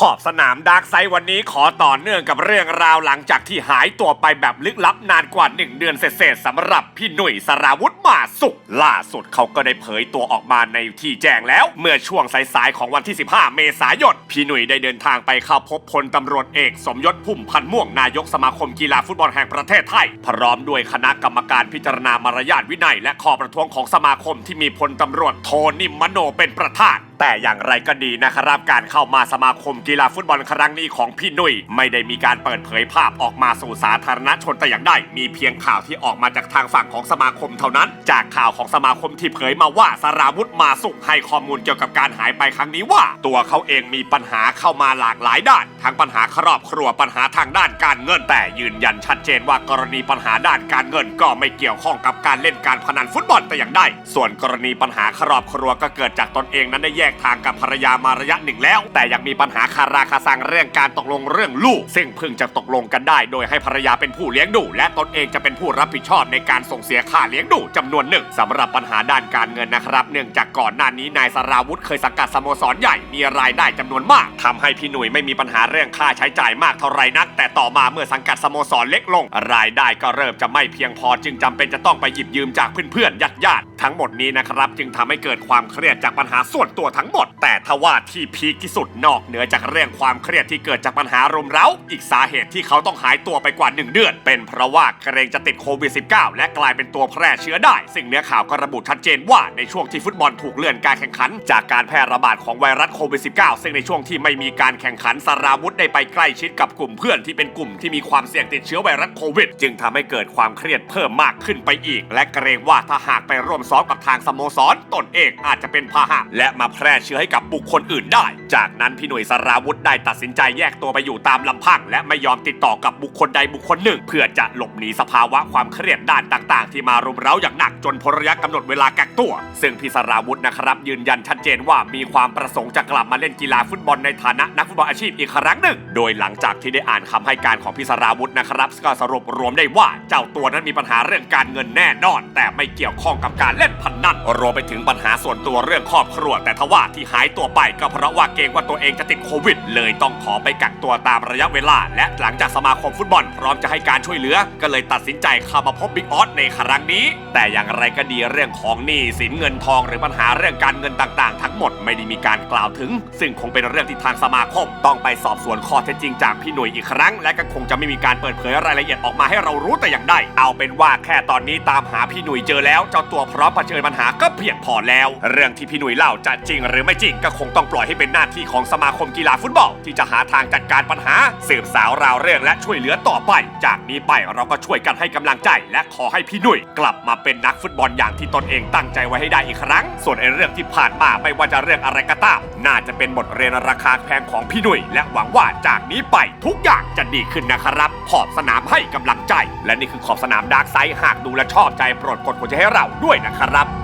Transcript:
ขอบสนามดาร์กไซด์วันนี้ขอต่อเนื่องกับเรื่องราวหลังจากที่หายตัวไปแบบลึกลับนานกว่า 1 เดือนเศษๆสำหรับพี่หนุ่ยสราวุธมาสุข ล่าสุดเขาก็ได้เผยตัวออกมาในที่แจ้งแล้ว เมื่อช่วงสายๆของวันที่ 15 เมษายน พี่หนุ่ยได้เดินทางไปเข้าพบพลตำรวจเอกสมยศพุ่มพันธ์ม่วงนายกสมาคมกีฬาฟุตบอลแห่งประเทศไทย พร้อมด้วยคณะกรรมการพิจารณามารยาทวินัย และข้อประท้วงของสมาคมที่มีพลตำรวจโทนิมมโนเป็นประธานแต่อย่างไรก็ดีนะครับการเข้ามาสมาคมกีฬาฟุตบอลครั้งนี้ของพี่นุ่ย ไม่ได้มีการเปิดเผยภาพออกมาสู่สาธารณชนแต่อย่างใดมีเพียงข่าวที่ออกมาจากทางฝั่งของสมาคมเท่านั้น จากข่าวของสมาคมที่เผยมาว่าสราวุธมาสุขให้ข้อมูลเกี่ยวกับการหายไปครั้งนี้ว่า ตัวเขาเองมีปัญหาเข้ามาหลากหลายด้าน ทั้งปัญหาครอบครัวปัญหาทางด้านการเงินแต่ยืนยันชัดเจนว่ากรณีปัญหาด้านการเงินก็ไม่เกี่ยวข้องกับการเล่นการพนันฟุตบอลแต่อย่างใดส่วนกรณีปัญหาครอบครัวก็เกิดจากตนเองนั้นได้แยกทางกับภรรยามาระยะหนึ่งแล้ว แต่ยังมีปัญหาคาราคาซังเรื่องการตกลงเรื่องลูก ซึ่งเพิ่งจะตกลงกันได้ โดยให้ภรรยาเป็นผู้เลี้ยงดู และตนเองจะเป็นผู้รับผิดชอบในการส่งเสียค่าเลี้ยงดูจำนวนหนึ่งสำหรับปัญหาด้านการเงินนะครับเนื่องจากก่อนหน้านี้นายสราวุธเคยสังกัดสโมสรใหญ่มีรายได้จำนวนมากทำให้พี่หนุ่ยไม่มีปัญหาเรื่องค่าใช้จ่ายมากเท่าไรนัก แต่ต่อมาเมื่อสังกัดสโมสรเล็กลง รายได้ก็เริ่มจะไม่เพียงพอจึงจำเป็นจะต้องไปหยิบยืมจากเพื่อนๆญาติๆทั้งหมดนี้นะครับจึงทำให้เกิดความเครียดจากปัญหาส่วนตัวทั้งหมด แต่ทว่าที่พีคที่สุดนอกเหนือจากเรื่องความเครียดที่เกิดจากปัญหารุมเร้า อีกสาเหตุที่เขาต้องหายตัวไปกว่า 1 เดือน เป็นเพราะว่าเกรงจะติดโควิด -19 และกลายเป็นตัวแพร่เชื้อได้ ซึ่งเนื้อข่าวก็ระบุชัดเจนว่าในช่วงที่ฟุตบอลถูกเลื่อนการแข่งขัน จากการแพร่ระบาดของไวรัสโควิด -19 ซึ่งในช่วงที่ไม่มีการแข่งขันสราวุธได้ไปใกล้ชิดกับกลุ่มเพื่อนที่เป็นกลุ่มที่มีความเสี่ยงติดเชื้อไวรัสโควิด จึงทำให้เกิดความเครียดเพิ่มมากขึ้นไปอีก และเกรงว่าถ้าหากไปร่วมซ้อมกับทางสโมสรตนเองอาจจะเป็นพาหะและมาแพร่เชื้อให้กับบุคคลอื่นได้ จากนั้นพี่หน่วยสราวุธได้ตัดสินใจแยกตัวไปอยู่ตามลำพัง และไม่ยอมติดต่อกับบุคคลใดบุคคลหนึ่ง เพื่อจะหลบหนีสภาวะความเครียดด้านต่างๆ ที่มารุมเร้าอย่างหนักจนพ้นระยะกำหนดเวลากักตัว ซึ่งพี่สราวุธนะครับยืนยันชัดเจนว่ามีความประสงค์จะกลับมาเล่นกีฬาฟุตบอลในฐานะนักฟุตบอลอาชีพอีกครั้งหนึ่ง โดยหลังจากที่ได้อ่านคำให้การของพี่สราวุธนะครับก็สรุปรวมได้ว่าเจ้าตัวนั้นมีปัญหาเรื่องการเงินแน่นอน แต่ไม่เกี่ยวข้องกับการเล่นพนันรวมไปถึงปัญหาส่วนตัวเรื่องครอบครัวแต่ทว่าที่หายตัวไปก็เพราะว่าเกรงว่าตัวเองจะติดโควิด เลยต้องขอไปกักตัวตามระยะเวลา และหลังจากสมาคมฟุตบอลพร้อมจะให้การช่วยเหลือ ก็เลยตัดสินใจเข้ามาพบบิ๊กออสในครั้งนี้ แต่อย่างไรก็ดีเรื่องของหนี้สินเงินทองหรือปัญหาเรื่องการเงินต่างๆ ทั้งหมดไม่ได้มีการกล่าวถึง ซึ่งคงเป็นเรื่องที่ทางสมาคมต้องไปสอบสวนข้อเท็จจริงจากพี่หนุ่ยอีกครั้ง และก็คงจะไม่มีการเปิดเผยรายละเอียดออกมาให้เรารู้แต่อย่างใดเอาเป็นว่าแค่ตอนนี้ตามหาพี่หนุ่ยเจอแล้วเจ้าตัวพร้อมเผชิญปัญหาก็เพียงพอแล้ว เรื่องที่พี่หนุ่ยเล่าจะจริงหรือไม่จริงก็คงต้องปล่อยให้เป็นหน้าที่ของสมาคมกีฬาฟุตบอล ที่จะหาทางจัดการปัญหา สืบสาวราวเรื่องและช่วยเหลือต่อไป จากนี้ไปเราก็ช่วยกันให้กำลังใจ และขอให้พี่หนุ่ยกลับมาเป็นนักฟุตบอลอย่างที่ตนเองตั้งใจไว้ให้ได้อีกครั้ง ส่วนไอ้เรื่องที่ผ่านมาไม่ว่าจะเรื่องอะไรก็ตามน่าจะเป็นบทเรียนราคาแพงของพี่หนุ่ยและหวังว่าจากนี้ไปทุกอย่างจะดีขึ้นนะครับ ขอบสนามให้กำลังใจ และนี่คือขอบสนามดาร์กไซด์หากดูและชอบใจโปรดกดหัวใจให้เราด้วยนะครับ